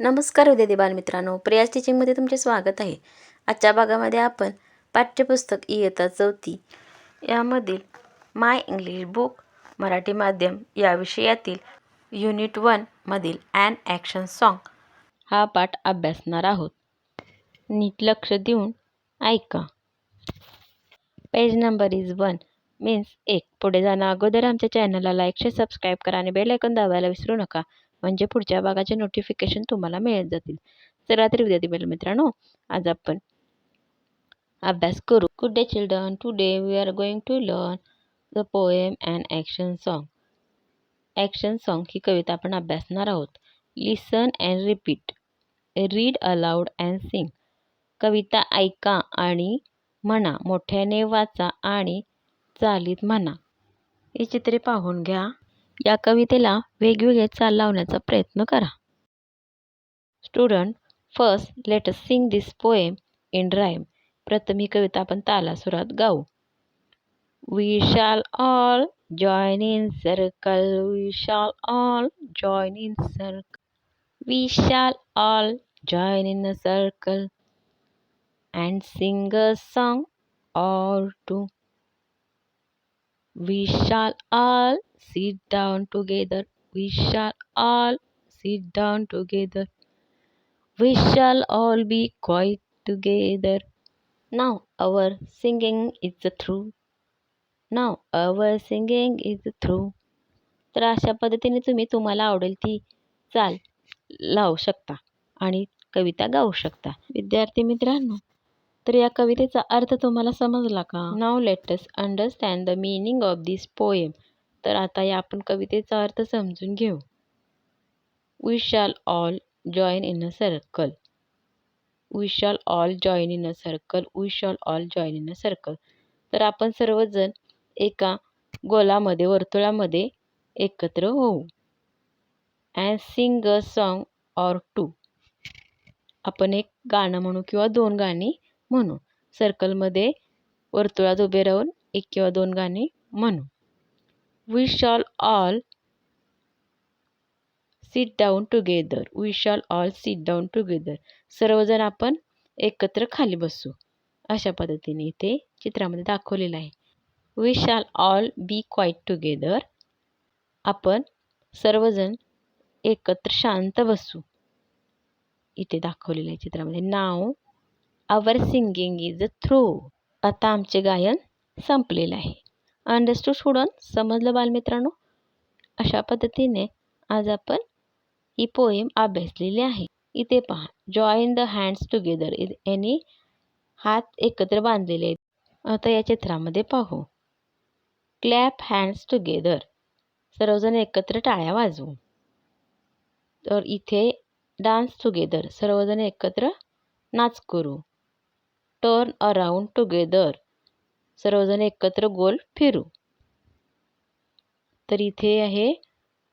नमस्कार विद्यार्थी बालमित्रांनो प्रियाज टीचिंगमध्ये तुमचे स्वागत आहे. आजच्या भागामध्ये आपण पाठ्यपुस्तक इयत्ता चौथी यामधील माय इंग्लिश बुक मराठी माध्यम या विषयातील युनिट वनमधील ॲन ॲक्शन सॉन्ग हा पाठ अभ्यासणार आहोत. नीट लक्ष देऊन ऐका. Page number is one means एक. पुढे जाणं अगोदर आमच्या चॅनलला लाईक शेअर सबस्क्राईब करा आणि बेल ऐकून दाबायला विसरू नका. म्हणजे पुढच्या भागाचे नोटिफिकेशन तुम्हाला मिळत जातील. चला तर विद्यार्थी बाल मित्रांनो आज आपण अभ्यास करू. Good day children today we are going to learn the poem and action song action song ही कविता आपण अभ्यासणार आहोत. Listen and repeat read aloud and sing कविता ऐका आणि म्हणा. मोठ्याने वाचा आणि चालीत म्हणा. ही चित्रे पाहून घ्या. या कवितेला वेगवेगळे चाल लावण्याचा प्रयत्न करा. Student first let us sing this poem in rhyme प्रथम ही कविता आपण तालासुरात गाऊ. We shall all join in circle we shall all join in circle we shall all join in a circle and sing a song or two We shall all sit down together. We shall all sit down together. We shall all be quiet together. Now our singing is through. Now our singing is through. तर अशा पद्धतीने तुम्ही तुम्हाला आवडेल ती चाल लावू शकता आणि कविता गाऊ शकता विद्यार्थी मित्रांनो तर या कवितेचा अर्थ तुम्हाला समजला का? Now let's understand the meaning of this poem तर आता या आपण कवितेचा अर्थ समजून घेऊ. We shall all join in a circle we shall all join in a circle we shall all join in a circle तर आपण सर्वजण एका गोलामध्ये वर्तुळामध्ये एकत्र होऊ. And sing a song or two आपण एक गाणं म्हणू किंवा दोन गाणी म्हणू. सर्कलमध्ये वर्तुळात उभे राहून एक किंवा दोन गाणी म्हणू. We shall all sit down together we shall all sit down together सर्वजण आपण एकत्र खाली बसू. अशा पद्धतीने इथे चित्रामध्ये दाखवलेलं आहे. We shall all be quiet together आपण सर्वजण एकत्र शांत बसू. इथे दाखवलेलं आहे चित्रामध्ये. Now our singing is through आता आमचे गायन संपलेलं आहे. अंडरस्टूड स्टुडंट समजलं बालमित्रांनो? अशा पद्धतीने आज आपण ही पोएम अभ्यासलेली आहे. इथे पहा. Join the hands together is any हात एकत्र बांधलेले आहेत. आता या चित्रामध्ये पाहू. क्लॅप हँड्स टुगेदर सर्वजण एकत्र टाळ्या वाजवू. तर इथे डान्स टुगेदर सर्वजण एकत्र नाच करू. टर्न अराउंड टुगेदर सर्वजण एकत्र गोल फिरू. तर इथे आहे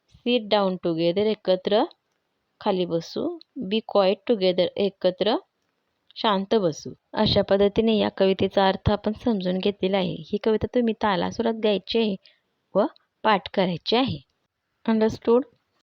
सीट डाऊन टुगेदर एकत्र खाली बसू. बी क्वाईट टुगेदर एकत्र शांत बसू. अशा पद्धतीने या कवितेचा अर्थ आपण समजून घेतलेला आहे. ही कविता तुम्ही तालासुरात गायची आहे व पाठ करायची आहे. अंडरस्टूड